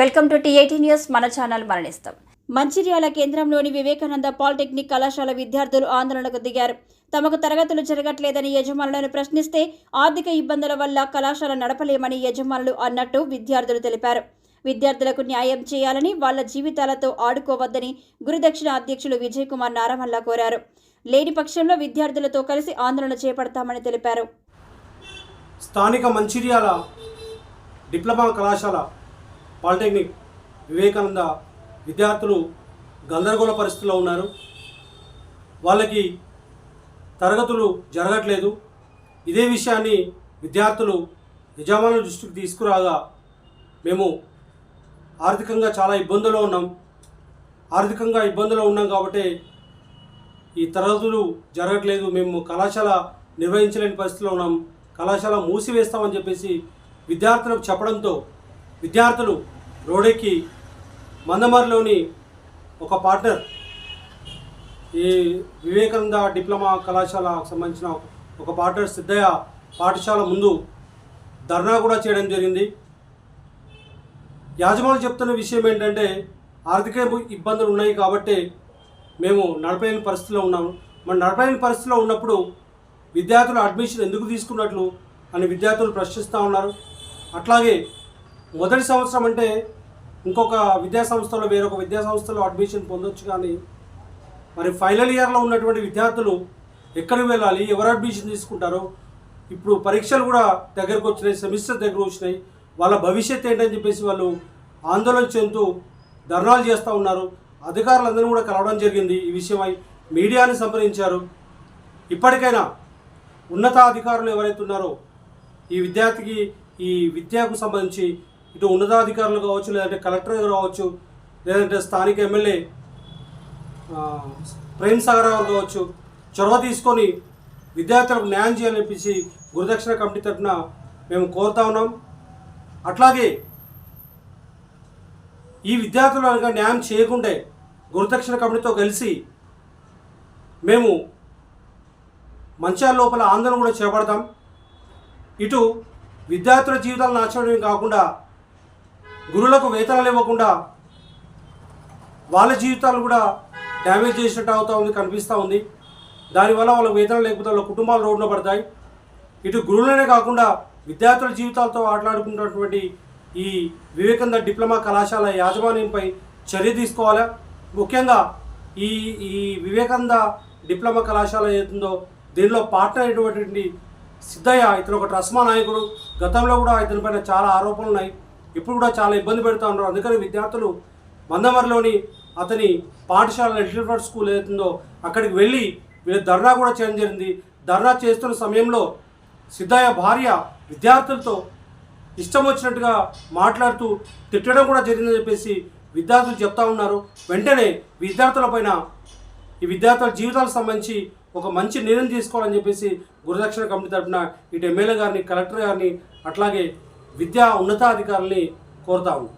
Welcome to TIT news. మన channel మరణిస్తాం. మంచిర్యాల కేంద్రంలోని వివేకానంద పాలిటెక్నిక్ కళాశాల విద్యార్థులు ఆందోళనకు దిగారు. తమకు తరగతులు జరగట్లేదని యజమానులను ప్రశ్నిస్తే ఆర్థిక ఇబ్బందుల వల్ల కళాశాల నడపలేమని యజమానులు అన్నట్టు విద్యార్థులు తెలిపారు. విద్యార్థులకు న్యాయం చేయాలని వాళ్ళ జీవితాలతో ఆడుకోవద్దని గురుదక్షిణ అధ్యక్షులు విజయ్ కుమార్ నారమల్ల కోరారు. లేని పక్షంలో విద్యార్థులతో కలిసి ఆందోళన చేపడతామని తెలిపారు. స్థానిక మంచిర్యాల డిప్లొమా కళాశాల పాలిటెక్నిక్ వివేకానంద విద్యార్థులు గందరగోళ పరిస్థితుల్లో ఉన్నారు. వాళ్ళకి తరగతులు జరగట్లేదు. ఇదే విషయాన్ని విద్యార్థులు యజమానుల దృష్టికి తీసుకురాగా మేము ఆర్థికంగా చాలా ఇబ్బందుల్లో ఉన్నాం. ఆర్థికంగా ఇబ్బందులో ఉన్నాం కాబట్టి ఈ తరగతులు జరగట్లేదు. మేము కళాశాల నిర్వహించలేని పరిస్థితిలో ఉన్నాం. కళాశాల మూసివేస్తామని చెప్పేసి విద్యార్థులకు చెప్పడంతో విద్యార్థులు రోడెక్కి మందమర్లోని ఒక పార్ట్నర్ ఈ వివేకానంద డిప్లొమా కళాశాలకు సంబంధించిన ఒక పార్ట్నర్ సిద్ధయ్య పాఠశాల ముందు ధర్నా కూడా చేయడం జరిగింది. యాజమాన్యం చెప్తున్న విషయం ఏంటంటే ఆర్థిక ఇబ్బందులు ఉన్నాయి కాబట్టి మేము నడపలేని పరిస్థితిలో ఉన్నాము. మరి నడపలేని పరిస్థితిలో ఉన్నప్పుడు విద్యార్థులు అడ్మిషన్ ఎందుకు తీసుకున్నట్లు అని విద్యార్థులు ప్రశ్నిస్తూ ఉన్నారు. అట్లాగే మొదటి సంవత్సరం అంటే ఇంకొక విద్యా సంస్థలో వేరొక విద్యా సంస్థలో అడ్మిషన్ పొందొచ్చు కానీ మరి ఫైనల్ ఇయర్లో ఉన్నటువంటి విద్యార్థులు ఎక్కడికి వెళ్ళాలి? ఎవరు అడ్మిషన్ తీసుకుంటారో? ఇప్పుడు పరీక్షలు కూడా దగ్గరకు వచ్చినాయి సెమిస్టర్ దగ్గర వచ్చినాయి. వాళ్ళ భవిష్యత్ ఏంటని చెప్పేసి వాళ్ళు ఆందోళన చెందుతూ ధర్నాలు చేస్తూ ఉన్నారు. అధికారులందరూ కూడా కలవడం జరిగింది ఈ విషయమై మీడియాని సంప్రదించారు. ఇప్పటికైనా ఉన్నతాధికారులు ఎవరైతే ఉన్నారో ఈ విద్యార్థికి ఈ విద్యకు సంబంధించి ఇటు ఉన్నతాధికారులు కావచ్చు లేదంటే కలెక్టర్ కావచ్చు లేదంటే స్థానిక ఎమ్మెల్యే ప్రేమ్ సాగర్ గారు కావచ్చు చొరవ తీసుకొని విద్యార్థులకు న్యాయం చేయాలనిపించి గురుదక్షిణ కమిటీ తరఫున మేము కోరుతా ఉన్నాం. అట్లాగే ఈ విద్యార్థులు కనుక న్యాయం చేయకుంటే గురుదక్షిణ కమిటీతో కలిసి మేము మంచాల లోపల ఆందోళన కూడా చేపడతాం. ఇటు విద్యార్థుల జీవితాలు నాచడమే కాకుండా గురువులకు వేతనాలు ఇవ్వకుండా వాళ్ళ జీవితాలు కూడా డ్యామేజ్ చేసినట్టు అవుతా ఉంది కనిపిస్తూ ఉంది. దానివల్ల వాళ్ళ వేతనాలు లేకపోతే వాళ్ళ కుటుంబాలు రోడ్లో పడతాయి. ఇటు గురువులనే కాకుండా విద్యార్థుల జీవితాలతో ఆటలాడుకుంటున్నటువంటి ఈ వివేకాంద డిప్లొమా కళాశాల యాజమాన్యంపై చర్య తీసుకోవాలా? ముఖ్యంగా ఈ ఈ వివేకాంద డిప్లొమా కళాశాల ఏదో దీనిలో పార్ట్నర్ అయినటువంటి సిద్ధయ్య ఇతను ఒక ట్రస్మా నాయకుడు. గతంలో కూడా ఇతని పైన చాలా ఆరోపణలు ఉన్నాయి ఇప్పుడు కూడా చాలా ఇబ్బంది పెడుతూ ఉన్నారు. అందుకని విద్యార్థులు మందమరిలోని అతని పాఠశాల లిటిల్ స్కూల్ ఏదైతుందో అక్కడికి వెళ్ళి వీళ్ళు ధర్నా కూడా చేయడం జరిగింది. ధర్నా చేస్తున్న సమయంలో సిద్ధయ్య భార్య విద్యార్థులతో ఇష్టం వచ్చినట్టుగా మాట్లాడుతూ తిట్టడం కూడా జరిగిందని చెప్పేసి విద్యార్థులు చెప్తా ఉన్నారు. వెంటనే విద్యార్థులపైన ఈ విద్యార్థుల జీవితాలకు సంబంధించి ఒక మంచి నిర్ణయం తీసుకోవాలని చెప్పేసి గురుదక్షిణ కమిటీ తరఫున ఇటు ఎమ్మెల్యే గారిని కలెక్టర్ గారిని అట్లాగే విద్యా ఉన్నతాధికారుల్ని కోరుతా ఉన్నాం